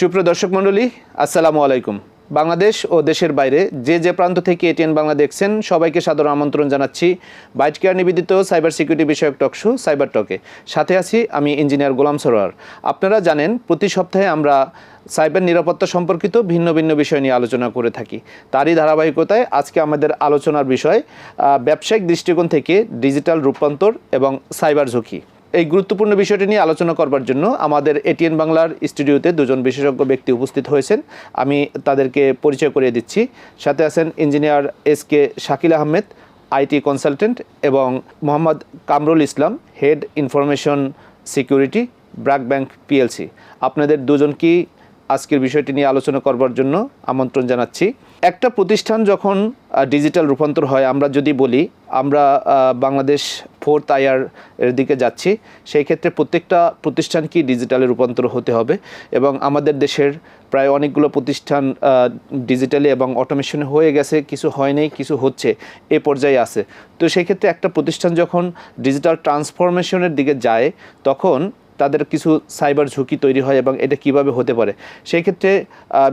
সুপ্রিয় দর্শক মণ্ডলী, আসসালামু আলাইকুম। বাংলাদেশ ও দেশের বাইরে যে যে প্রান্ত থেকে এটিএন বাংলা দেখছেন, সবাইকে সাদর আমন্ত্রণ জানাচ্ছি বাইট কেয়ার নিবেদিত সাইবার সিকিউরিটি বিষয়ক টকশো সাইবার টকে। সাথে আছি আমি ইঞ্জিনিয়ার গোলাম সরোয়ার। আপনারা জানেন, প্রতি সপ্তাহে আমরা সাইবার নিরাপত্তা সম্পর্কিত ভিন্ন ভিন্ন বিষয় নিয়ে আলোচনা করে থাকি। তারই ধারাবাহিকতায় আজকে আমাদের আলোচনার বিষয় ব্যবসায়িক দৃষ্টিকোণ থেকে ডিজিটাল রূপান্তর এবং সাইবার ঝুঁকি। এই গুরুত্বপূর্ণ বিষয়টি নিয়ে আলোচনা করবার জন্য আমাদের এটিএন বাংলার স্টুডিওতে দুজন বিশেষজ্ঞ ব্যক্তি উপস্থিত হয়েছেন। আমি তাদেরকে পরিচয় করিয়ে দিচ্ছি। সাথে আছেন engineer S K Shakil Ahmed, IT consultant এবং Mohammad Kamrul Islam, head information security BRAC bank PLC. আপনাদের দুজনকেই আজকের বিষয়টি নিয়ে আলোচনা করবার জন্য আমন্ত্রণ জানাচ্ছি। একটা প্রতিষ্ঠান যখন ডিজিটাল রূপান্তর হয়, আমরা যদি বলি আমরা বাংলাদেশ ফোর্থ আয়ার এর দিকে যাচ্ছি। সেই ক্ষেত্রে প্রত্যেকটা প্রতিষ্ঠান কি ডিজিটালে রূপান্তর হতে হবে এবং আমাদের দেশের প্রায় অনেকগুলো প্রতিষ্ঠান ডিজিটালি এবং অটোমেশনে হয়ে গেছে, কিছু হয় হয়নি কিছু হচ্ছে, এ পর্যায়ে আছে। তো সেই ক্ষেত্রে একটা প্রতিষ্ঠান যখন ডিজিটাল ট্রান্সফরমেশনের দিকে যায়, তখন তাদের কিছু সাইবার ঝুঁকি তৈরি হয় এবং এটা কীভাবে হতে পারে? সেই ক্ষেত্রে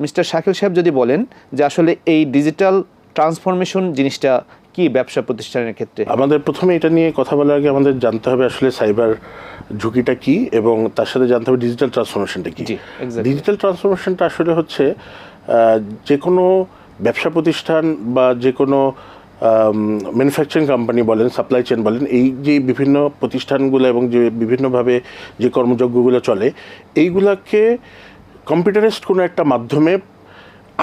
মিস্টার শাকিল সাহেব যদি বলেন যে আসলে এই ডিজিটাল ট্রান্সফরমেশন জিনিসটা কি ব্যবসা প্রতিষ্ঠানের ক্ষেত্রে? আমাদের প্রথমে এটা নিয়ে কথা বলার আগে আমাদের জানতে হবে আসলে সাইবার ঝুঁকিটা কি এবং তার সাথে জানতে হবে ডিজিটাল ট্রান্সফরমেশনটা কি। ডিজিটাল ট্রান্সফরমেশনটা আসলে হচ্ছে যে কোনো ব্যবসা প্রতিষ্ঠান বা যে কোনো ম্যানুফ্যাকচারিং কোম্পানি বলেন সাপ্লাই চেন বলেন এই যে বিভিন্ন প্রতিষ্ঠানগুলো এবং যে বিভিন্নভাবে যে কর্মযজ্ঞগুলো চলে এইগুলাকে কম্পিউটারাইজড কোনো একটা মাধ্যমে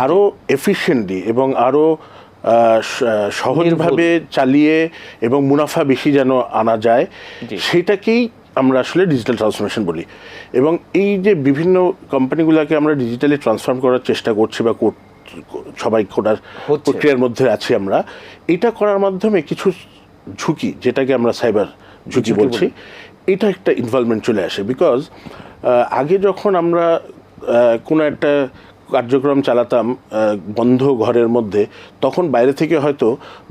আরও এফিশিয়েন্টলি এবং আরও সহজভাবে চালিয়ে এবং মুনাফা বেশি যেন আনা যায়। সেটাকেই আমরা আসলে ডিজিটাল ট্রান্সফরমেশন বলি। এবং এই যে বিভিন্ন কোম্পানিগুলোকে আমরা ডিজিটালি ট্রান্সফর্ম করার চেষ্টা করছি বা সবাই করার প্রক্রিয়ার মধ্যে আছি আমরা এটা করার মাধ্যমে কিছু ঝুঁকি যেটাকে আমরা সাইবার ঝুঁকি বলছি এটা একটা ইনভলভমেন্ট চলে আসে। বিকজ আগে যখন আমরা কোনো একটা কার্যক্রম চালাতাম বন্ধ ঘরের মধ্যে তখন বাইরে থেকে হয়তো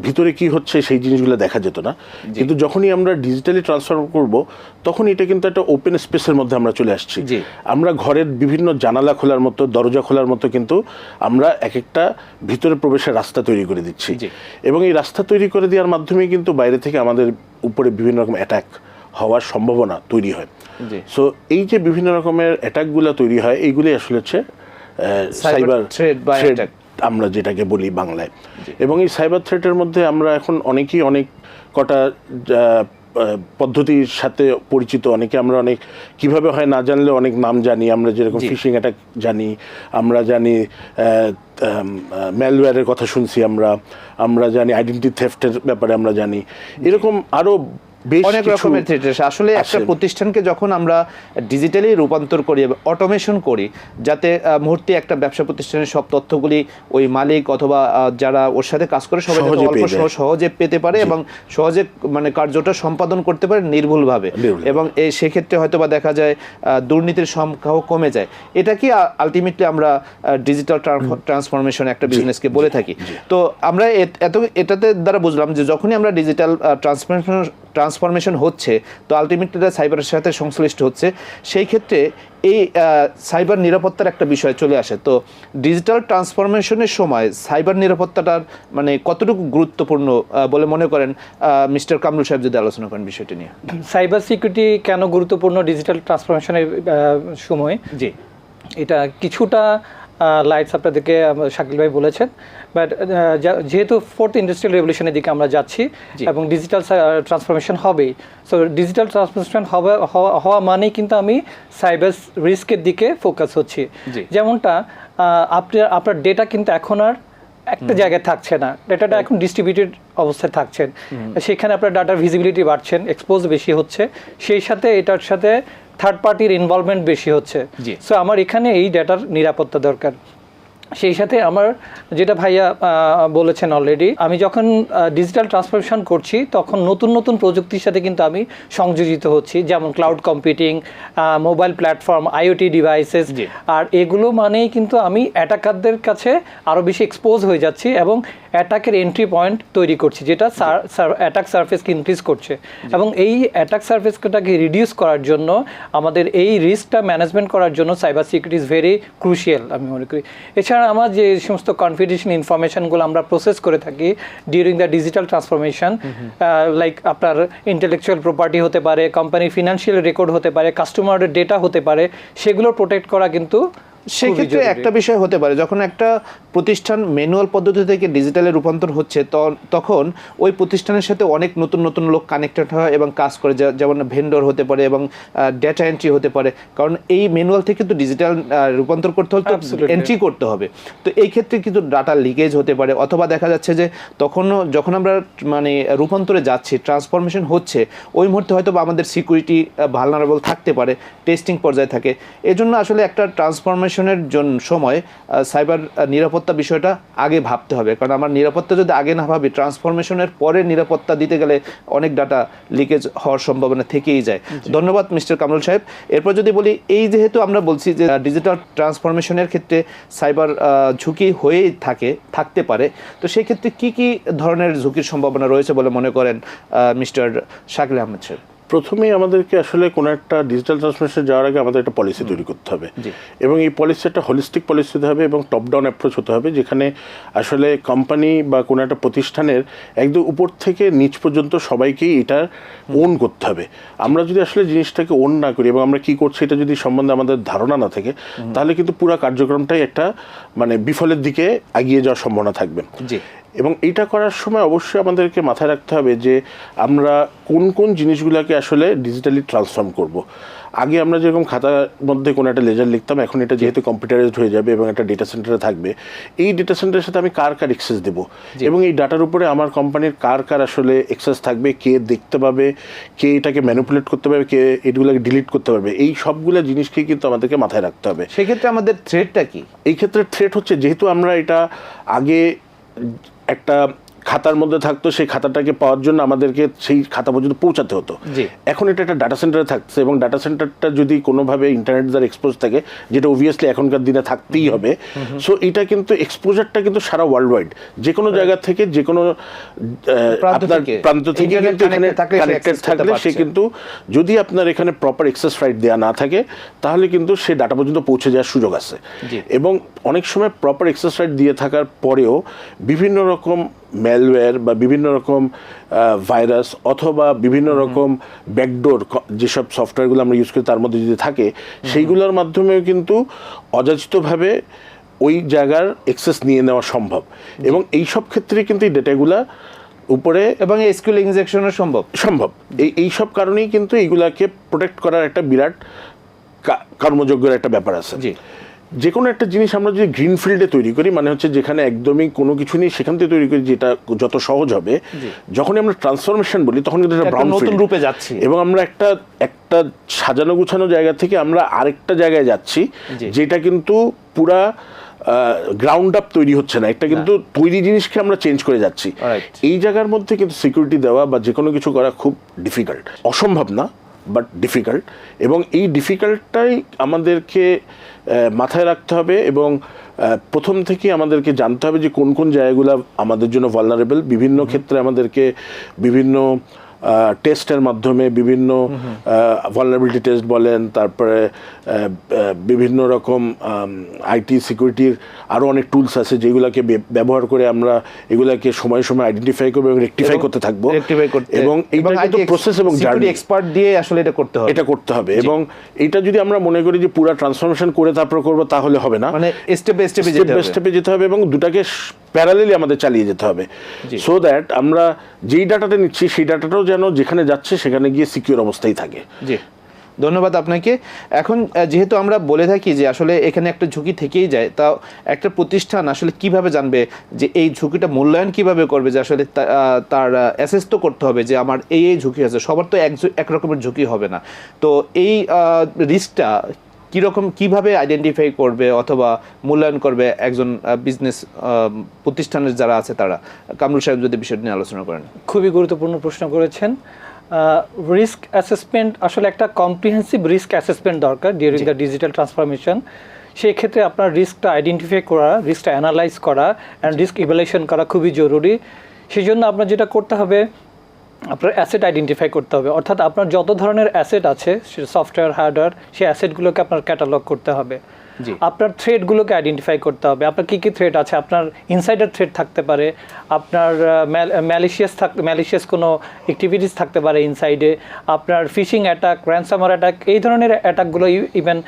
ভিতরে কি হচ্ছে সেই জিনিসগুলো দেখা যেত না। কিন্তু যখনই আমরা ডিজিটালি ট্রান্সফার করব তখন এটা কিন্তু একটা ওপেন স্পেসের মধ্যে আমরা চলে আসছি। আমরা ঘরের বিভিন্ন জানালা খোলার মতো দরজা খোলার মতো কিন্তু আমরা এক একটা ভিতরে প্রবেশের রাস্তা তৈরি করে দিচ্ছি। এবং এই রাস্তা তৈরি করে দেওয়ার মাধ্যমে কিন্তু বাইরে থেকে আমাদের উপরে বিভিন্ন রকম অ্যাটাক হওয়ার সম্ভাবনা তৈরি হয়। সো এই যে বিভিন্ন রকমের অ্যাটাকগুলো তৈরি হয় এইগুলি আসলে হচ্ছে সাইবার threat বা আমরা যেটাকে বলি বাংলায়। এবং এই সাইবার থ্রেটের মধ্যে আমরা এখন অনেকেই অনেক কটা পদ্ধতির সাথে পরিচিত। অনেকে আমরা অনেক কীভাবে হয় না জানলে অনেক নাম জানি। আমরা যেরকম ফিশিং অ্যাটাক জানি আমরা জানি ম্যালওয়্যারের কথা শুনছি আমরা আমরা জানি আইডেন্টি থেফটের ব্যাপারে আমরা জানি। এরকম আরও বেশ অনেক রকমের থ্রেট আসলে একটা প্রতিষ্ঠানকে যখন আমরা ডিজিটালি রূপান্তর করি অটোমেশন করি যাতে মুহূর্তে একটা ব্যবসা প্রতিষ্ঠানের সব তথ্যগুলি ওই মালিক অথবা যারা ওর সাথে কাজ করে সবাই অল্প সহজে পেতে পারে এবং সহজে মানে কার্যটা সম্পাদন করতে পারে নির্ভুলভাবে। এবং এই সেক্ষেত্রে হয়তো বা দেখা যায় দুর্নীতির সংখ্যাও কমে যায়। এটা কি আলটিমেটলি আমরা ডিজিটাল ট্রান্সফরমেশন একটা বিজনেসকে বলে থাকি? তো আমরা এত এটাতে দ্বারা বুঝলাম যে যখনই আমরা ডিজিটাল ট্রান্সফরমেশন ট্রান্সফরমেশন হচ্ছে তো আলটিমেটলি এটা সাইবারের সাথে সংশ্লিষ্ট হচ্ছে। সেই ক্ষেত্রে এই সাইবার নিরাপত্তার একটা বিষয় চলে আসে। তো ডিজিটাল ট্রান্সফরমেশনের সময় সাইবার নিরাপত্তাটার মানে কতটুকু গুরুত্বপূর্ণ বলে মনে করেন মিস্টার কামরুল সাহেব যদি আলোচনা করেন বিষয়টি নিয়ে। সাইবার সিকিউরিটি কেন গুরুত্বপূর্ণ ডিজিটাল ট্রান্সফরমেশনের সময়? জি। এটা কিছুটা লাইটস আপনাদেরকে শাকিল ভাই বলেছেন। বাট যেহেতু ফোর্থ ইন্ডাস্ট্রিয়াল রেভলিউশনের দিকে আমরা যাচ্ছি এবং ডিজিটাল ট্রান্সফরমেশন হবেই। সো ডিজিটাল ট্রান্সফরমেশন হবে হওয়া- মানেই কিন্তু আমি সাইবার রিস্কের দিকে ফোকাস হচ্ছি। যেমনটা আপনার আপনার ডেটা কিন্তু এখন আর একটা জায়গায় থাকছে না। ডেটাটা এখন ডিস্ট্রিবিউটেড অবস্থায় থাকছেন সেখানে আপনার ডাটার ভিজিবিলিটি বাড়ছেন এক্সপোজ বেশি হচ্ছে। সেই সাথে এটার সাথে থার্ড পার্টির ইনভলভমেন্ট বেশি হচ্ছে। সো আমার এখানে এই ডেটার নিরাপত্তা দরকার সেই সাথে আমার যেটা ভাইয়া বলেছেন অলরেডি আমি যখন ডিজিটাল ট্রান্সফরমেশন করছি তখন নতুন নতুন প্রযুক্তির সাথে কিন্তু আমি সংযোজিত হচ্ছি যেমন cloud computing mobile platform IoT devices. আর এগুলো মানেই কিন্তু আমি অ্যাটাকারদের কাছে আরও বেশি এক্সপোজ হয়ে যাচ্ছি এবং অ্যাটাকের এন্ট্রি পয়েন্ট তৈরি করছি যেটা অ্যাটাক সার্ফেসকে ইনক্রিজ করছে। এবং এই অ্যাটাক সার্ফেসটাকে রিডিউস করার জন্য আমাদের এই রিস্কটা ম্যানেজমেন্ট করার জন্য cyber security is very crucial আমি মনে করি। এছাড়া আমার যে সমস্ত কনফিডেন্সিয়াল ইনফরমেশনগুলো আমরা প্রসেস করে থাকি during the digital transformation like আপনার ইন্টেলেকচুয়াল প্রপার্টি হতে পারে কোম্পানির ফিনান্সিয়াল রেকর্ড হতে পারে কাস্টমারের ডেটা হতে পারে সেগুলো প্রোটেক্ট করা কিন্তু সেক্ষেত্রে একটা বিষয় হতে পারে যখন একটা প্রতিষ্ঠান ম্যানুয়াল পদ্ধতি থেকে ডিজিটালে রূপান্তর হচ্ছে ত- তখন ওই প্রতিষ্ঠানের সাথে অনেক নতুন নতুন লোক কানেক্টেড হয় এবং কাজ করে যেমন ভেন্ডর হতে পারে এবং ডেটা এন্ট্রি হতে পারে। কারণ এই ম্যানুয়াল থেকে তো ডিজিটাল রূপান্তর করতে হলে তো এন্ট্রি করতে হবে। তো এই ক্ষেত্রে কিন্তু ডাটা লিকেজ হতে পারে অথবা দেখা যাচ্ছে যে তখনও যখন আমরা মানে রূপান্তরে যাচ্ছি ট্রান্সফরমেশন হচ্ছে ওই মুহূর্তে হয়তো বা আমাদের সিকিউরিটি ভালনারেবল থাকতে পারে টেস্টিং পর্যায়ে থাকে। এজন্য আসলে একটা ট্রান্সফরমেশনের জন্য সময় সাইবার নিরাপত্তা বিষয়টা আগে ভাবতে হবে। কারণ আমার নিরাপত্তা যদি আগে না ভাবি ট্রান্সফরমেশনের পরে নিরাপত্তা দিতে গেলে অনেক ডাটা লিকেজ হওয়ার সম্ভাবনা থেকেই যায়। ধন্যবাদ মিস্টার কামরুল সাহেব। এরপর যদি বলি এই যেহেতু আমরা বলছি যে ডিজিটাল ট্রান্সফরমেশনের ক্ষেত্রে সাইবার ঝুঁকি হয়েই থাকে থাকতে পারে তো সেক্ষেত্রে কি কি ধরনের ঝুঁকির সম্ভাবনা রয়েছে বলে মনে করেন মিস্টার শাকিল আহমেদ সাহেব? প্রথমেই আমাদেরকে আসলে কোনো একটা ডিজিটাল ট্রান্সফরমেশন যাওয়ার আগে আমাদের একটা পলিসি তৈরি করতে হবে। এবং এই পলিসি একটা হোলিস্টিক পলিসি হতে হবে এবং টপ ডাউন অ্যাপ্রোচ হতে হবে যেখানে আসলে কোম্পানি বা কোনো একটা প্রতিষ্ঠানের একদম উপর থেকে নিচ পর্যন্ত সবাইকেই এটা ওন করতে হবে। আমরা যদি আসলে জিনিসটাকে ওন না করি এবং আমরা কি করছি এটা যদি সম্বন্ধে আমাদের ধারণা না থাকে তাহলে কিন্তু পুরো কার্যক্রমটাই একটা মানে বিফলের দিকে এগিয়ে যাওয়ার সম্ভাবনা থাকবে। জি। এবং এইটা করার সময় অবশ্যই আমাদেরকে মাথায় রাখতে হবে যে আমরা কোন কোন জিনিসগুলোকে আসলে ডিজিটালি ট্রান্সফর্ম করব। আগে আমরা যেরকম খাতার মধ্যে কোনো একটা লেজার লিখতাম এখন এটা যেহেতু কম্পিউটারাইজড হয়ে যাবে এবং একটা ডেটা সেন্টারে থাকবে এই ডেটা সেন্টারের সাথে আমি কার কার এক্সেস দেবো? এবং এই ডাটার উপরে আমার কোম্পানির কার কার আসলে এক্সেস থাকবে কে দেখতে পাবে কে এটাকে ম্যানিপুলেট করতে পারবে কে এগুলোকে ডিলিট করতে পারবে এই সবগুলো জিনিসকেই কিন্তু আমাদেরকে মাথায় রাখতে হবে। সেক্ষেত্রে আমাদের থ্রেডটা কি? এই ক্ষেত্রে থ্রেট হচ্ছে যেহেতু আমরা এটা আগে একটা খাতার মধ্যে থাকতো সেই খাতাটাকে পাওয়ার জন্য আমাদেরকে সেই খাতা পর্যন্ত পৌঁছাতে হতো। এখন এটা একটা ডাটা সেন্টারে থাকছে এবং ডাটা সেন্টারটা যদি কোনোভাবে ইন্টারনেট দ্বারা এক্সপোজ থাকে যেটা অবভিয়াসলি এখনকার দিনে থাকতেই হবে সো এটা কিন্তু এক্সপোজারটা কিন্তু সারা ওয়ার্ল্ড ওয়াইড যে কোনো জায়গা থেকে যে কোনো প্রান্ত আপনার থেকে। প্রান্ত থেকে কিন্তু এখানে কানেক্টেড থাকলে সে কিন্তু যদি আপনার এখানে প্রপার এক্সেস রাইট দেওয়া না থাকে তাহলে কিন্তু সে ডাটা পর্যন্ত পৌঁছে যাওয়ার সুযোগ আছে। এবং অনেক সময় প্রপার এক্সেস রাইট দিয়ে থাকার পরেও বিভিন্ন রকম ম্যালওয়্যার বা বিভিন্ন রকম ভাইরাস অথবা বিভিন্ন রকম ব্যাকডোর যেসব সফটওয়্যারগুলো আমরা ইউজ করি তার মধ্যে যদি থাকে সেইগুলোর মাধ্যমেও কিন্তু অযাচিতভাবে ওই জায়গার এক্সেস নিয়ে নেওয়া সম্ভব। এবং এই সব ক্ষেত্রে কিন্তু এই ডেটাগুলা উপরে এবং এই স্কিল ইনজেকশনের সম্ভব। সম্ভব। এই এই সব কারণেই কিন্তু এইগুলাকে প্রোটেক্ট করার একটা বিরাট কর্মযোগ্যের একটা ব্যাপার আছে। জি। যে কোনো একটা জিনিস আমরা যদি গ্রিন ফিল্ডে তৈরি করি মানে হচ্ছে যেখানে একদমই কোনো কিছু নেই সেখান থেকে তৈরি করি যেটা যত সহজ হবে যখনই আমরা ট্রান্সফরমেশন বলি তখন কিন্তু এটা ব্রাউন নতুন রূপে যাচ্ছি। এবং আমরা একটা একটা সাজানো গুছানো জায়গা থেকে আমরা আরেকটা জায়গায় যাচ্ছি যেটা কিন্তু পুরা গ্রাউন্ড আপ তৈরি হচ্ছে না। একটা কিন্তু তৈরি জিনিসকে আমরা চেঞ্জ করে যাচ্ছি। এই জায়গার মধ্যে কিন্তু সিকিউরিটি দেওয়া বা যে কোনো কিছু করা খুব ডিফিকাল্ট অসম্ভব না। বাট ডিফিকাল্ট এবং এই ডিফিকাল্টটাই আমাদেরকে মাথায় রাখতে হবে এবং প্রথম থেকে আমাদেরকে জানতে হবে যে কোন কোন জায়গাগুলো আমাদের জন্য ভালনারেবল বিভিন্ন ক্ষেত্রে আমাদেরকে বিভিন্ন টেস্টের মাধ্যমে বিভিন্ন ভালনারেবিলিটি টেস্ট বলেন তারপরে বিভিন্ন রকম আইটি সিকিউরিটির আরও অনেক টুলস আছে যেগুলোকে ব্যবহার করে আমরা এগুলাকে সময় সময় আইডেন্টিফাই করব এবং রেকটিফাই করতে থাকব। এবং এইটা কিন্তু প্রসেস এবং জার্নি এক্সপার্ট দিয়ে আসলে এটা করতে হবে। এটা করতে হবে এবং এটা যদি আমরা মনে করি যে পুরো ট্রান্সফরমেশন করে তারপর করব তাহলে হবে না। মানে স্টেপে স্টেপে স্টেপ যেতে হবে। স্টেপে যেতে হবে এবং দুটাকে প্যারালেলি আমাদের চালিয়ে যেতে হবে। সো দ্যাট আমরা যেই ডাটাটা নিচ্ছি সেই ডাটাটাও যেন যেখানে যাচ্ছে সেখানে গিয়ে সিকিউর অবস্থায় থাকে। জি। ধন্যবাদ আপনাকে। এখন যেহেতু আমরা বলে থাকি যে আসলে এখানে একটা ঝুঁকি থেকেই যায়, তা একটা প্রতিষ্ঠান আসলে কীভাবে জানবে যে এই ঝুঁকিটা মূল্যায়ন কীভাবে করবে, যে আসলে তার অ্যাসেস তো করতে হবে যে আমার এই এই ঝুঁকি আছে, সবার তো এক ঝু- এক রকমের ঝুঁকি হবে না। তো এই রিস্কটা কীরকম কীভাবে আইডেন্টিফাই করবে অথবা মূল্যায়ন করবে একজন বিজনেস প্রতিষ্ঠানের যারা আছে তারা? কামরুল সাহেব যদি বিষয়টি নিয়ে আলোচনা করেন। খুবই গুরুত্বপূর্ণ প্রশ্ন করেছেন। রিস্ক অ্যাসেসমেন্ট আসলে একটা কম্প্রিহেন্সিভ রিস্ক অ্যাসেসমেন্ট দরকার ডিউরিং দ্য ডিজিটাল ট্রান্সফরমেশন সেই ক্ষেত্রে আপনার রিস্কটা আইডেন্টিফাই করা রিস্কটা অ্যানালাইজ করা অ্যান্ড রিস্ক ইভ্যালুয়েশন করা খুবই জরুরি। সেই জন্য আপনার যেটা করতে হবে আপনার অ্যাসেট আইডেন্টিফাই করতে হবে। অর্থাৎ আপনার যত ধরনের অ্যাসেট আছে সফটওয়্যার হার্ডওয়্যার সেই অ্যাসেটগুলোকে আপনার ক্যাটালগ করতে হবে। আপনার থ্রেডগুলোকে আইডেন্টিফাই করতে হবে। আপনার কী কী থ্রেড আছে? আপনার ইনসাইডার থ্রেড থাকতে পারে আপনার ম্যালিশিয়াস থাক ম্যালিশিয়াস কোনো অ্যাক্টিভিটিস থাকতে পারে ইনসাইডে আপনার ফিশিং অ্যাটাক র্যানসামার অ্যাটাক এই ধরনের অ্যাটাকগুলো ইভেন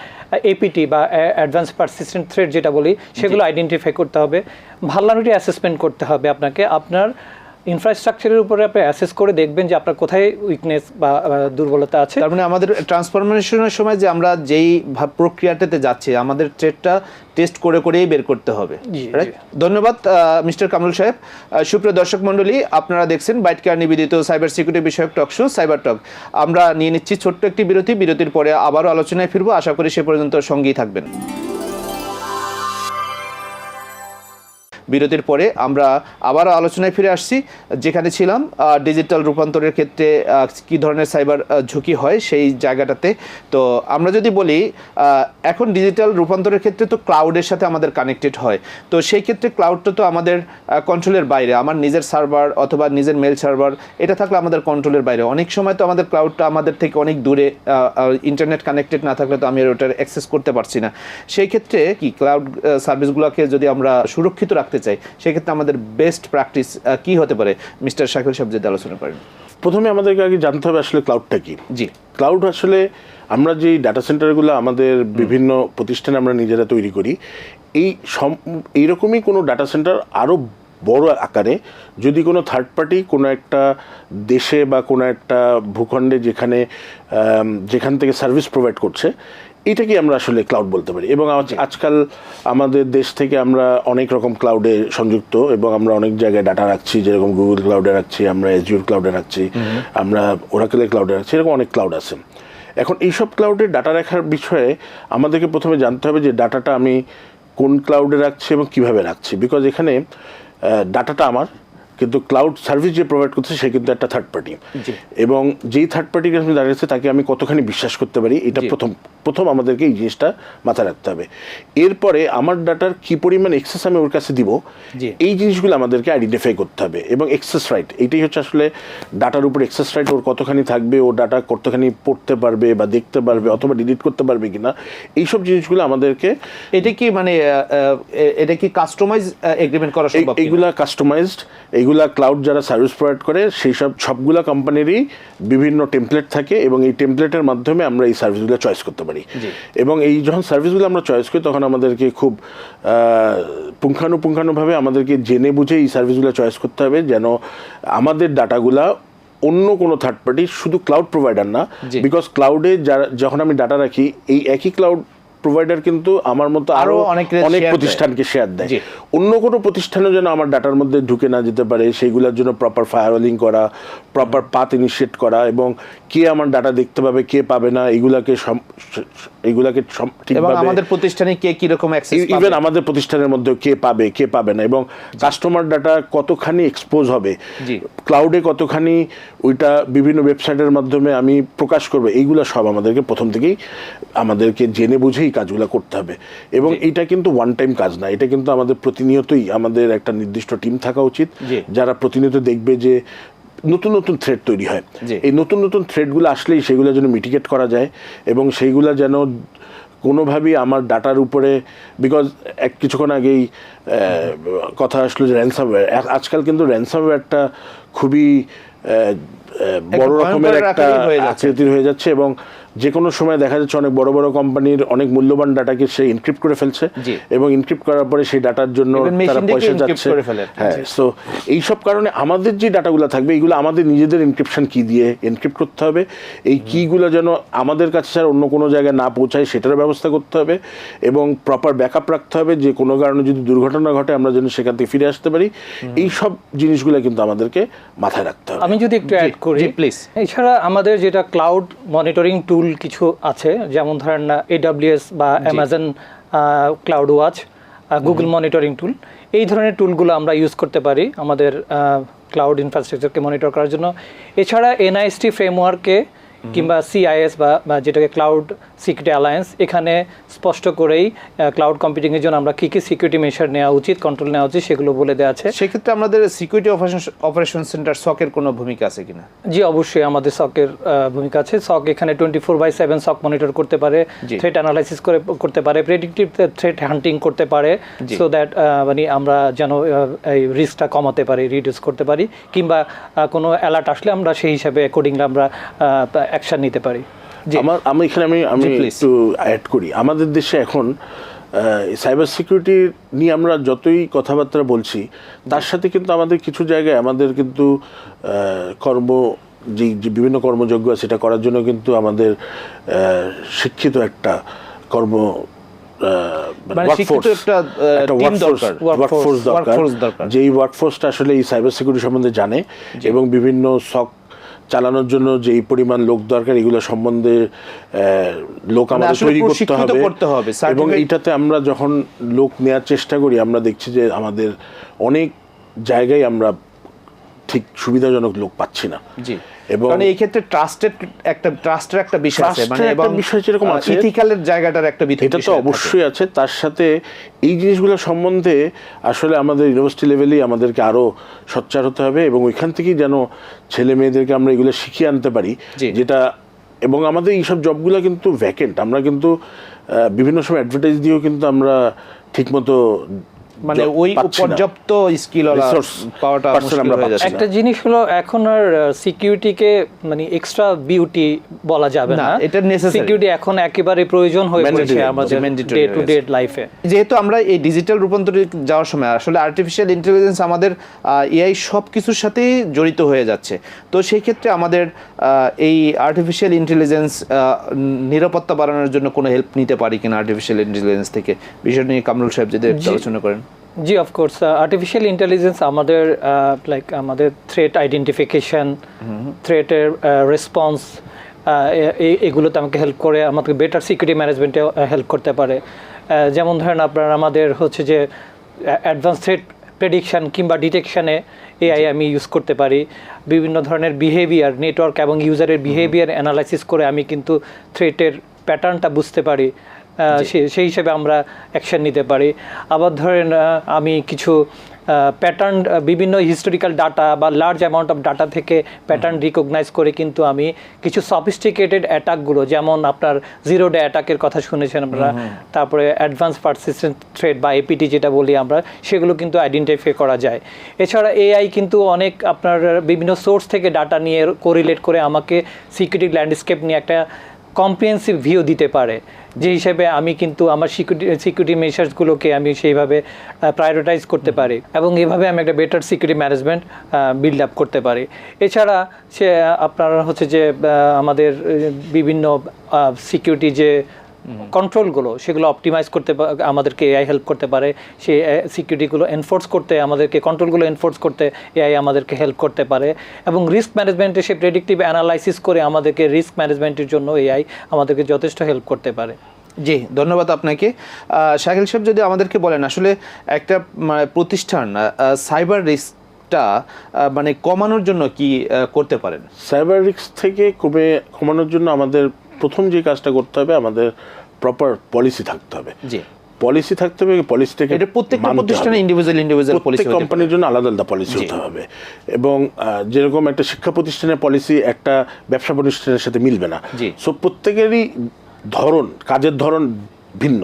এপিটি বা অ্যাডভান্স পারসিস্টেন্ট থ্রেড যেটা বলি সেগুলো আইডেন্টিফাই করতে হবে। ভাল্লানিটি অ্যাসেসমেন্ট করতে হবে আপনাকে। আপনার ইনফ্রাস্ট্রাকচারের উপরে আপনি অ্যাসেস করে দেখবেন যে আপনার কোথায় উইকনেস বা দুর্বলতা আছে। তার মানে আমাদের ট্রান্সফরমেশনের সময় যে আমরা যেই প্রক্রিয়াটাতে যাচ্ছি আমাদের ট্রেডটা টেস্ট করে করেই বের করতে হবে। ধন্যবাদ মিস্টার কামরুল সাহেব। সুপ্রিয় দর্শক মণ্ডলী আপনারা দেখছেন বাইট কেয়ার নিবেদিত সাইবার সিকিউরিটি বিষয়ক টক শো সাইবার টক আমরা নিয়ে নিচ্ছি ছোট্ট একটি বিরতি বিরতির পরে আবারও আলোচনায় ফিরবো। আশা করি সে পর্যন্ত সঙ্গেই থাকবেন। বিরতির পরে আমরা আবারও আলোচনায় ফিরে আসছি। যেখানে ছিলাম ডিজিটাল রূপান্তরের ক্ষেত্রে কি ধরনের সাইবার ঝুঁকি হয় সেই জায়গাটাতে। তো আমরা যদি বলি এখন ডিজিটাল রূপান্তরের ক্ষেত্রে তো ক্লাউডের সাথে আমাদের কানেক্টেড হয়। তো সেই ক্ষেত্রে ক্লাউডটা তো আমাদের কন্ট্রোলের বাইরে। আমার নিজের সার্ভার অথবা নিজের মেল সার্ভার এটা থাকলে আমাদের কন্ট্রোলের বাইরে। অনেক সময় তো আমাদের ক্লাউডটা আমাদের থেকে অনেক দূরে ইন্টারনেট কানেক্টেড না থাকলে তো আমি ওটার অ্যাক্সেস করতে পারছি না। সেই ক্ষেত্রে কি ক্লাউড সার্ভিসগুলোকে যদি আমরা সুরক্ষিত রাখতে চাই সেক্ষেত্রে আমাদের বেস্ট প্র্যাকটিস কি হতে পারে? মিস্টার শাকিল সাহেব যদি আলোচনা করেন। প্রথমে আমাদেরকে আগে জানতে হবে আসলে ক্লাউডটা কি? জি। ক্লাউড আসলে আমরা যে ডাটা সেন্টারগুলো আমাদের বিভিন্ন প্রতিষ্ঠানে আমরা নিজেরা তৈরি করি এই সম এইরকমই কোনো ডাটা সেন্টার আরও বড় আকারে যদি কোনো থার্ড পার্টি কোনো একটা দেশে বা কোনো একটা ভূখণ্ডে যেখানে যেখান থেকে সার্ভিস প্রোভাইড করছে এটাকে আমরা আসলে ক্লাউড বলতে পারি। এবং আজকাল আমাদের দেশ থেকে আমরা অনেক রকম ক্লাউডে সংযুক্ত এবং আমরা অনেক জায়গায় ডাটা রাখছি যেরকম গুগল ক্লাউডে রাখছি আমরা এসজিওর ক্লাউডে রাখছি আমরা ওরাকেলের ক্লাউডে রাখছি এরকম অনেক ক্লাউড আছে। এখন এইসব ক্লাউডে ডাটা রাখার বিষয়ে আমাদেরকে প্রথমে জানতে হবে যে ডাটাটা আমি কোন ক্লাউডে রাখছি এবং কীভাবে রাখছি। বিকজ এখানে ডাটাটা আমার কিন্তু ক্লাউড সার্ভিস যে প্রোভাইড করছে সে কিন্তু একটা থার্ড পার্টি এবং যেই থার্ড পার্টির আমি দাঁড়িয়েছে তাকে আমি কতখানি বিশ্বাস করতে পারি এটা প্রথম প্রথম আমাদেরকে এই জিনিসটা মাথায় রাখতে হবে। এরপরে আমার ডাটার কি পরিমাণ এক্সেস আমি ওর কাছে দিব এই জিনিসগুলো আমাদেরকে আইডেন্টিফাই করতে হবে। এবং এক্সেস রাইট এইটাই হচ্ছে আসলে ডাটার উপর এক্সেস রাইট ওর কতখানি থাকবে ও ডাটা কতখানি পড়তে পারবে বা দেখতে পারবে অথবা ডিলিট করতে পারবে কিনা এইসব জিনিসগুলো আমাদেরকে এটা কি মানে এটা কি কাস্টমাইজ এগ্রিমেন্ট করা এই- সম্ভব? এইগুলা কাস্টমাইজড এইগুলা ক্লাউড যারা সার্ভিস প্রোভাইড করে সেই সব সবগুলা কোম্পানিরই বিভিন্ন টেমপ্লেট থাকে এবং এই টেমপ্লেটের মাধ্যমে আমরা এই সার্ভিসগুলো চয়েস করতে পারি। এবং এই যখন সার্ভিসগুলো আমরা চয়েস করি তখন আমাদেরকে খুব পুঙ্খানুপুঙ্খানুভাবে আমাদেরকে জেনে বুঝে এই সার্ভিসগুলো চয়েস করতে হবে যেন আমাদের ডাটাগুলা অন্য কোনো থার্ড পার্টি শুধু ক্লাউড প্রোভাইডার না বিকজ ক্লাউডে যারা যখন আমি ডাটা রাখি এই একই ক্লাউড প্রোভাইডার কিন্তু আমার মতো আরও অনেক অনেক প্রতিষ্ঠানকে শেয়ার দেয়। অন্য কোনো প্রতিষ্ঠানও যেন আমার ডাটার মধ্যে ঢুকে না যেতে পারে সেইগুলোর জন্য প্রপার ফায়ার করা প্রপার পাথ ইনিশিয়েট করা এবং কে আমার ডাটা দেখতে পাবে কে পাবে না এগুলাকে এগুলাকে এবং আমাদের প্রতিষ্ঠানে কে কি রকম অ্যাক্সেস ইভেন আমাদের প্রতিষ্ঠানের মধ্যে কে পাবে কে পাবে না এবং কাস্টমার ডাটা কতখানি এক্সপোজ হবে? ক্লাউডে কতখানি ওইটা বিভিন্ন ওয়েবসাইটের মাধ্যমে আমি প্রকাশ করব এইগুলো সব আমাদেরকে প্রথম থেকেই আমাদেরকে জেনে বুঝেই কাজগুলো করতে হবে। এবং এটা কিন্তু ওয়ান টাইম কাজ না এটা কিন্তু আমাদের প্রতিনিয়তই আমাদের একটা নির্দিষ্ট টিম থাকা উচিত। যারা প্রতিনিয়ত দেখবে যে নতুন নতুন থ্রেড তৈরি হয়। এই নতুন নতুন থ্রেডগুলো আসলেই সেগুলো যেন মিটিকেট করা যায় এবং সেইগুলো যেন কোনোভাবেই আমার ডাটার উপরে বিকজ এক কিছুক্ষণ আগেই কথা আসলো যে র্যানসামওয়্যার আজকাল কিন্তু র্যানসামওয়্যারটা খুবই বড় রকমের একটা আকৃতির হয়ে যাচ্ছে এবং যে কোনো সময় দেখা যাচ্ছে অনেক বড় বড় কোম্পানির অনেক মূল্যবান ডাটাকে সে ইনক্রিপ্ট করে ফেলছে এবং ইনক্রিপ্ট করার পরে সেই ডাটার জন্য তারা পয়সা যাচ্ছে। হ্যাঁ সো এইসব কারণে আমাদের যে ডাটাগুলো থাকবে এইগুলো আমাদের নিজেদের এনক্রিপশন কি দিয়ে এনক্রিপ্ট করতে হবে। এই কিগুলো যেন আমাদের কাছে ছাড়া অন্য কোনো জায়গায় না পৌঁছায় সেটার ব্যবস্থা করতে হবে এবং প্রপার ব্যাকআপ রাখতে হবে। যে কোনো কারণে যদি দুর্ঘটনা ঘটে আমরা যেন সেখান থেকে ফিরে আসতে পারি। এই সব জিনিসগুলো কিন্তু আমাদেরকে মাথায় রাখতে হবে। আমি যদি একটু অ্যাড করি জি, please. এছাড়া আমাদের যেটা ক্লাউড মনিটরিং টুল টুল কিছু আছে যেমন ধরেন এডাব্লিউএস বা Amazon cloud watch Google monitoring tool এই ধরনের টুলগুলো আমরা ইউজ করতে পারি আমাদের ক্লাউড ইনফ্রাস্ট্রাকচারকে মনিটর করার জন্য। এছাড়া এনআইএসটি ফ্রেমওয়ার্কে কিংবা সিআইএস বা বা যেটাকে ক্লাউড সিকিউরিটি অ্যালায়েন্স এখানে স্পষ্ট করেই ক্লাউড কম্পিউটিংয়ের জন্য আমরা কী কী সিকিউরিটি মেশার নেওয়া উচিত কন্ট্রোল নেওয়া উচিত সেগুলো বলে দেওয়া আছে। সেক্ষেত্রে আমাদের সিকিউরিটি অপারেশন অপারেশন সেন্টার সকের কোনো ভূমিকা আছে কিনা? জি অবশ্যই আমাদের সকের ভূমিকা আছে। সক এখানে টোয়েন্টি ফোর বাই সেভেন সক মনিটর করতে পারে থ্রেট অ্যানালাইসিস করে করতে পারে প্রেডিক্টিভ থ্রেট হান্টিং করতে পারে সো দ্যাট মানে আমরা যেন এই রিস্কটা কমাতে পারি রিডিউস করতে পারি কিংবা কোনো অ্যালার্ট আসলে আমরা সেই হিসাবে অ্যাকর্ডিংলি আমরা অ্যাকশন নিতে পারি। আমার আমি এখানে আমি আমি একটু অ্যাড করি। আমাদের দেশে এখন সাইবার সিকিউরিটি নিয়ে আমরা যতই কথাবার্তা বলছি তার সাথে কিন্তু আমাদের কিছু জায়গায় আমাদের কিন্তু কর্ম যে বিভিন্ন কর্মযোগ্য সেটা করার জন্য কিন্তু আমাদের আহ, শিক্ষিত একটা কর্ম মানে। যে ওয়ার্কফোর্সটা আসলে এই সাইবার সিকিউরিটি সম্বন্ধে জানে এবং বিভিন্ন সক চালানোর জন্য যেই পরিমাণ লোক দরকার এগুলো সম্বন্ধে আহ, লোক আমাদের মানে তৈরি করতে হবে। এবং এইটাতে আমরা যখন লোক নেওয়ার চেষ্টা করি আমরা দেখছি যে আমাদের অনেক জায়গায় আমরা ঠিক সুবিধাজনক লোক পাচ্ছি না। জি। এবং এই ক্ষেত্রে ট্রাস্টেড একটা ট্রাস্টের একটা বিষয় আছে মানে এবং বিষয় যেরকম আছে, ইথিক্যালের জায়গাটার একটা বিধি- এটা তো অবশ্যই আছে। তার সাথে এই জিনিসগুলো সম্বন্ধে আসলে আমাদের ইউনিভার্সিটি লেভেলেই আমাদেরকে আরও সোচ্চার হতে হবে এবং ওইখান থেকেই যেন ছেলে মেয়েদেরকে আমরা এগুলো শিখিয়ে আনতে পারি যেটা এবং আমাদের এইসব জবগুলো কিন্তু ভ্যাকেন্ট আমরা কিন্তু বিভিন্ন সময় অ্যাডভার্টাইজ দিয়েও কিন্তু আমরা ঠিকমতো মানে ওই পর্যাপ্ত স্কিল পাওয়াটা হয়ে। একটা জিনিস হলো এখন আর সিকিউরিটিকে মানে এক্সট্রা বিউটি বলা যাবে না, এটা। সিকিউরিটি এখন একেবারে প্রয়োজন হয়ে পড়েছে আমাদের ডে টু ডে লাইফে যেহেতু আমরা এই ডিজিটাল রূপান্তরে যাওয়ার সময় আসলে আর্টিফিশিয়াল ইন্টেলিজেন্স আমাদের এআই সব কিছুর সাথেই জড়িত হয়ে যাচ্ছে। তো সেই ক্ষেত্রে আমাদের এই আর্টিফিশিয়াল ইন্টেলিজেন্স নিরাপত্তা বাড়ানোর জন্য কোনো হেল্প নিতে পারি কিনা আর্টিফিশিয়াল ইন্টেলিজেন্স থেকে? বিষয় নিয়ে কামরুল সাহেব যদি আলোচনা করেন। জি অফকোর্স আর্টিফিশিয়াল ইন্টেলিজেন্স আমাদের লাইক আমাদের থ্রেট আইডেন্টিফিকেশন থ্রেটের রেসপন্স এগুলোতে আমাকে হেল্প করে আমাকে বেটার সিকিউরিটি ম্যানেজমেন্টে হেল্প করতে পারে। যেমন ধরেন আপনার আমাদের হচ্ছে যে অ্যাডভান্স থ্রেট প্রেডিকশান কিংবা ডিটেকশানে এআই আমি ইউজ করতে পারি। বিভিন্ন ধরনের বিহেভিয়ার নেটওয়ার্ক এবং ইউজারের বিহেভিয়ার অ্যানালাইসিস করে আমি কিন্তু থ্রেটের প্যাটার্নটা বুঝতে পারি। সেই হিসেবে আমরা অ্যাকশন নিতে পারি। আবার ধরেন আমি কিছু প্যাটার্ন বিভিন্ন হিস্টোরিক্যাল ডাটা বা লার্জ অ্যামাউন্ট অফ ডাটা থেকে প্যাটার্ন রিকগনাইজ করে কিন্তু আমি কিছু সফিস্টিকেটেড অ্যাটাকগুলো যেমন আপনার জিরো ডে অ্যাটাকের কথা শুনেছেন আমরা তারপরে অ্যাডভান্স পার্সিস্টেন্ট থ্রেড বা এপিটি যেটা বলি আমরা সেগুলো কিন্তু আইডেন্টিফাই করা যায়। এছাড়া এআই কিন্তু অনেক আপনার বিভিন্ন সোর্স থেকে ডাটা নিয়ে কোরিলেট করে আমাকে সিকিউরিটি ল্যান্ডস্কেপ নিয়ে একটা কম্প্রিহেন্সিভ ভিউ দিতে পারে। যে হিসেবে আমি কিন্তু আমার সিকিউরিটি সিকিউরিটি মেশার্সগুলোকে আমি সেইভাবে প্রায়োরিটাইজ করতে পারি এবং এভাবে আমি একটা better security management build up করতে পারি। এছাড়া সে আপনার হচ্ছে যে আমাদের বিভিন্ন সিকিউরিটি যে কন্ট্রোলগুলো সেগুলো অপটিমাইজ করতে আমাদেরকে এআই হেল্প করতে পারে সে সিকিউরিটিগুলো এনফোর্স করতে আমাদেরকে কন্ট্রোলগুলো এনফোর্স করতে এআই আমাদেরকে হেল্প করতে পারে। এবং রিস্ক ম্যানেজমেন্টে সে প্রেডিক্টিভ অ্যানালাইসিস করে আমাদেরকে রিস্ক ম্যানেজমেন্টের জন্য এআই আমাদেরকে যথেষ্ট হেল্প করতে পারে। জি ধন্যবাদ আপনাকে। শাকিল সাহেব যদি আমাদেরকে বলেন আসলে একটা মানে, প্রতিষ্ঠান সাইবার রিস্কটা মানে কমানোর জন্য কি করতে পারেন? সাইবার রিস্ক থেকে কমে কমানোর জন্য আমাদের প্রথম যে কাজটা করতে হবে আমাদের প্রপার পলিসি থাকতে হবে। জি। পলিসি থাকতে হবে পলিসিটাকে এটা প্রত্যেকটা প্রতিষ্ঠানে ইন্ডিভিজুয়াল ইন্ডিভিজুয়াল পলিসি প্রত্যেক কোম্পানির জন্য আলাদা আলাদা পলিসি হতে হবে। এবং যেরকম একটা শিক্ষা প্রতিষ্ঠানের পলিসি একটা ব্যবসা প্রতিষ্ঠানের সাথে মিলবে না। সো প্রত্যেকেরই ধরন কাজের ধরন ভিন্ন।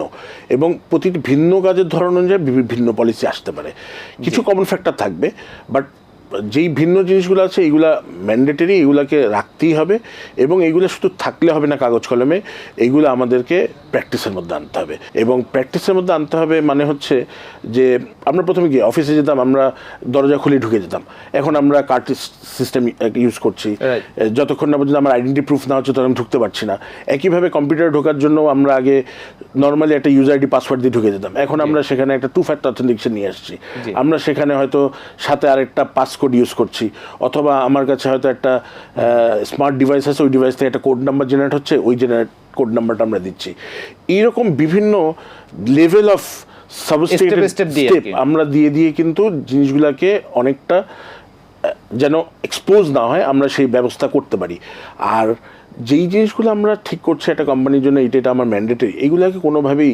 এবং প্রতিটি ভিন্ন কাজের ধরন অনুযায়ী ভিন্ন পলিসি আসতে পারে। কিছু কমন ফ্যাক্টর থাকবে বাট যেই ভিন্ন জিনিসগুলো আছে এইগুলা ম্যান্ডেটরি এগুলাকে রাখতেই হবে এবং এইগুলো শুধু থাকলে হবে না কাগজ কলমে এইগুলো আমাদেরকে প্র্যাকটিসের মধ্যে আনতে হবে। এবং প্র্যাকটিসের মধ্যে আনতে হবে মানে হচ্ছে যে আমরা প্রথমে গিয়ে অফিসে যেতাম আমরা দরজা খুলে ঢুকে যেতাম। এখন আমরা কার্ড সিস্টেম ইউজ করছি। যতক্ষণ না পর্যন্ত আমার আইডেন্টি প্রুফ না হচ্ছে তখন আমি ঢুকতে পারছি না। একইভাবে কম্পিউটারে ঢোকার জন্য আমরা আগে নর্মালি একটা ইউজার আইডি পাসওয়ার্ড দিয়ে ঢুকে যেতাম। এখন আমরা সেখানে একটা টু ফ্যাক্টর অথেন্টিকেশন নিয়ে আসছি। আমরা সেখানে হয়তো সাথে আরেকটা পাস কোড ইউজ করছি। অথবা আমার কাছে হয়তো একটা স্মার্ট ডিভাইস আছে ওই ডিভাইস থেকে একটা কোড নাম্বার জেনারেট হচ্ছে ওই জেনারেট কোড নাম্বারটা আমরা দিচ্ছি। এইরকম বিভিন্ন লেভেল অফ স্টেপ আমরা দিয়ে দিয়ে কিন্তু জিনিসগুলোকে অনেকটা যেন এক্সপোজ না হয় আমরা সেই ব্যবস্থা করতে পারি। আর যেই জিনিসগুলো আমরা ঠিক করছি একটা কোম্পানির জন্য এটা এটা আমার ম্যান্ডেটরি এইগুলাকে কোনোভাবেই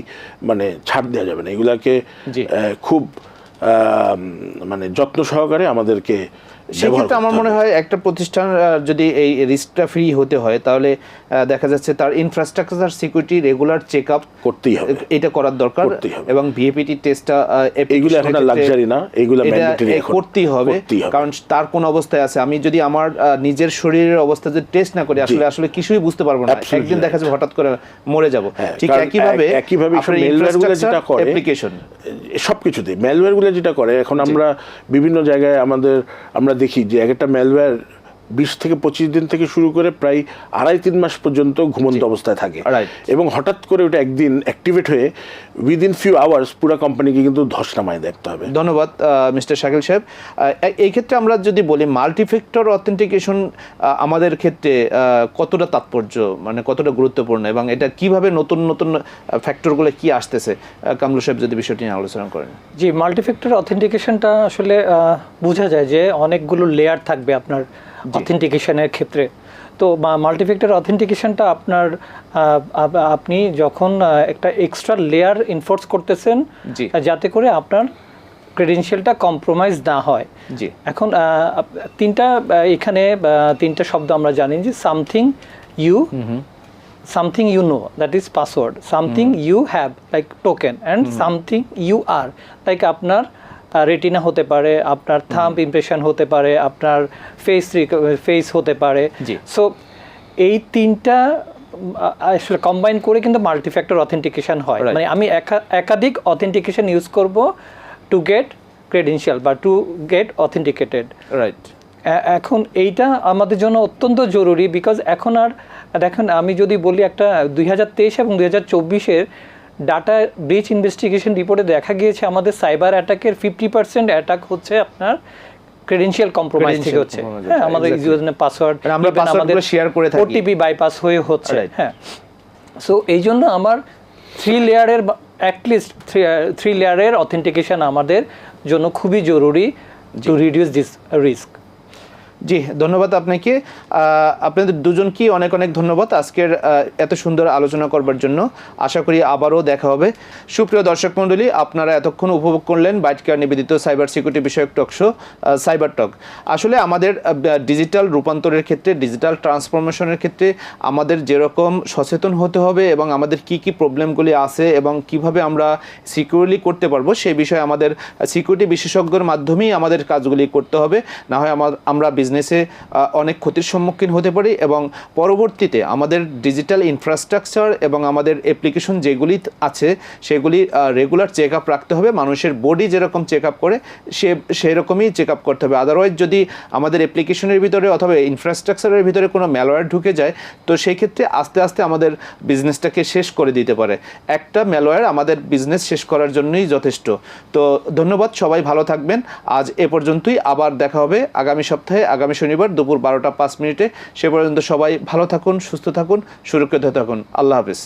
মানে ছাড় দেওয়া যাবে না। এগুলাকে। খুব মানে যত্ন সহকারে আমাদেরকে সেক্ষেত্রে আমার মনে হয় একটা প্রতিষ্ঠান যদি এই রিস্কটা ফ্রি হতে হয় তাহলে দেখা যাচ্ছে তার infrastructure security regular check up করতেই হবে। এটা করার দরকার এবং ভিএপিটি টেস্টটা এইগুলো এখন luxury না, এখন। করতেই হবে কারণ তার কোন অবস্থায় আছে। আমি যদি আমার নিজের শরীরের অবস্থা যদি টেস্ট না করি আসলে আসলে কিছুই বুঝতে পারব না। একদিন দেখা যাবে হঠাৎ করে মরে যাব। হ্যাঁ, ঠিক একইভাবে এক- একইভাবে malware যেটা করে অ্যাপ্লিকেশন সব কিছুতে ম্যালওয়্যারগুলো যেটা করে এখন আমরা বিভিন্ন জায়গায় আমাদের আমরা দেখি যে এক একটা ম্যালওয়্যার বিশ থেকে পঁচিশ দিন থেকে শুরু করে প্রায় আড়াই তিন মাস পর্যন্ত ঘুমন্ত অবস্থায় থাকে. এবং হঠাৎ করে ওটা একদিন অ্যাক্টিভেট হয়ে উইদিন ফিউ আওয়ার্স পুরো কোম্পানিকে কিন্তু ধস নামায় দেখতে হবে। ধন্যবাদ মিস্টার শাকিল সাহেব। এই ক্ষেত্রে আমরা যদি বলি মাল্টিফ্যাক্টর অথেন্টিকেশন আমাদের ক্ষেত্রে কতটা তাৎপর্য মানে কতটা গুরুত্বপূর্ণ এবং এটা কীভাবে নতুন নতুন ফ্যাক্টরগুলো কি আসতেছে? আহ, কামরুল সাহেব যদি বিষয়টি নিয়ে আলোচনা করেন। জি মাল্টিফ্যাক্টর অথেন্টিকেশনটা আসলে বোঝা যায় যে অনেকগুলো লেয়ার থাকবে আপনার অথেন্টিকেশনের ক্ষেত্রে। তো মাল্টিফ্যাক্টর অথেন্টিকেশনটা আপনার আপনি যখন একটা এক্সট্রা লেয়ার ইনফোর্স করতেছেন যাতে করে আপনার ক্রেডেনশিয়ালটা কম্প্রোমাইজ না হয়। জি। এখন তিনটা এখানে তিনটা শব্দ আমরা জানি যে something you something you know that is password something you have like token and something you are like আপনার রেটিনা হতে পারে আপনার থাম্প ইমপ্রেশন হতে পারে আপনার ফেস ফেস হতে পারে। জি। সো এই তিনটা আসলে কম্বাইন করে কিন্তু মাল্টিফ্যাক্টর অথেন্টিকেশন হয়. মানে আমি একা- একাধিক অথেন্টিকেশন ইউজ করব টু গেট ক্রেডেনশিয়াল বা টু গেট অথেন্টিকেটেড রাইট এখন এইটা আমাদের জন্য অত্যন্ত জরুরি বিকজ এখন আর দেখেন আমি যদি বলি একটা দুই হাজার তেইশ এবং দুই হাজার চব্বিশের ডাটা ব্রিচ ইনভেস্টিগেশন রিপোর্টে দেখা গিয়েছে আমাদের সাইবার অ্যাটাকের ফিফটি পার্সেন্ট অ্যাটাক হচ্ছে আপনার ক্রেডেন্সিয়াল কম্প্রোমাইজ থেকে হচ্ছে। হ্যাঁ আমাদের exactly. ইউজার পাসওয়ার্ড মানে আমরা password গুলো share করে থাকি। ওটিপি বাইপাস হয়ে হচ্ছে হ্যাঁ। সো এই জন্য আমার থ্রি লেয়ারের অ্যাটলিস্ট থ্রি লেয়ারের অথেন্টিকেশন আমাদের জন্য খুবই জরুরি টু রিডিউস দিস রিস্ক জি, ধন্যবাদ আপনাকে। আপনাদের দুজনকেই অনেক অনেক ধন্যবাদ আজকের এত সুন্দর আলোচনা করবার জন্য। আশা করি আবারও দেখা হবে। সুপ্রিয় দর্শক মণ্ডলী, আপনারা এতক্ষণ উপভোগ করলেন বাইটকেয়ার নিবেদিত সাইবার সিকিউরিটি বিষয়ক টকশো সাইবার টক। আসলে আমাদের ডিজিটাল রূপান্তরের ক্ষেত্রে, ডিজিটাল ট্রান্সফরমেশনের ক্ষেত্রে আমাদের যেরকম সচেতন হতে হবে এবং আমাদের কি কি প্রবলেমগুলি আছে এবং কীভাবে আমরা সিকিউরলি করতে পারব সেই বিষয়ে আমাদের সিকিউরিটি বিশেষজ্ঞর মাধ্যমেই আমাদের কাজগুলি করতে হবে। না হয় আমার আমরা বিজনেসে অনেক ক্ষতির সম্মুখীন হতে পারি এবং পরবর্তীতে আমাদের ডিজিটাল ইনফ্রাস্ট্রাকচার এবং আমাদের অ্যাপ্লিকেশন যেগুলি আছে, সেগুলি রেগুলার চেক আপ রাখতে হবে। মানুষের বডি যেরকম চেক আপ করে, সে সেই রকমই চেক আপ করতে হবে। আদারওয়াইজ যদি আমাদের অ্যাপ্লিকেশনের ভিতরে অথবা ইনফ্রাস্ট্রাকচারের ভিতরে কোনো ম্যালওয়্যার ঢুকে যায়, তো সেই ক্ষেত্রে আস্তে আস্তে আমাদের বিজনেসটাকে শেষ করে দিতে পারে। একটা ম্যালওয়্যার আমাদের বিজনেস শেষ করার জন্যই যথেষ্ট। তো ধন্যবাদ, সবাই ভালো থাকবেন। আজ এ পর্যন্তই। আবার দেখা হবে আগামী সপ্তাহে। আগামী শনিবার দুপুর বারোটা পাঁচ মিনিটে। সে পর্যন্ত সবাই ভালো থাকুন, সুস্থ থাকুন, সুরক্ষিত থাকুন। আল্লাহ হাফিজ।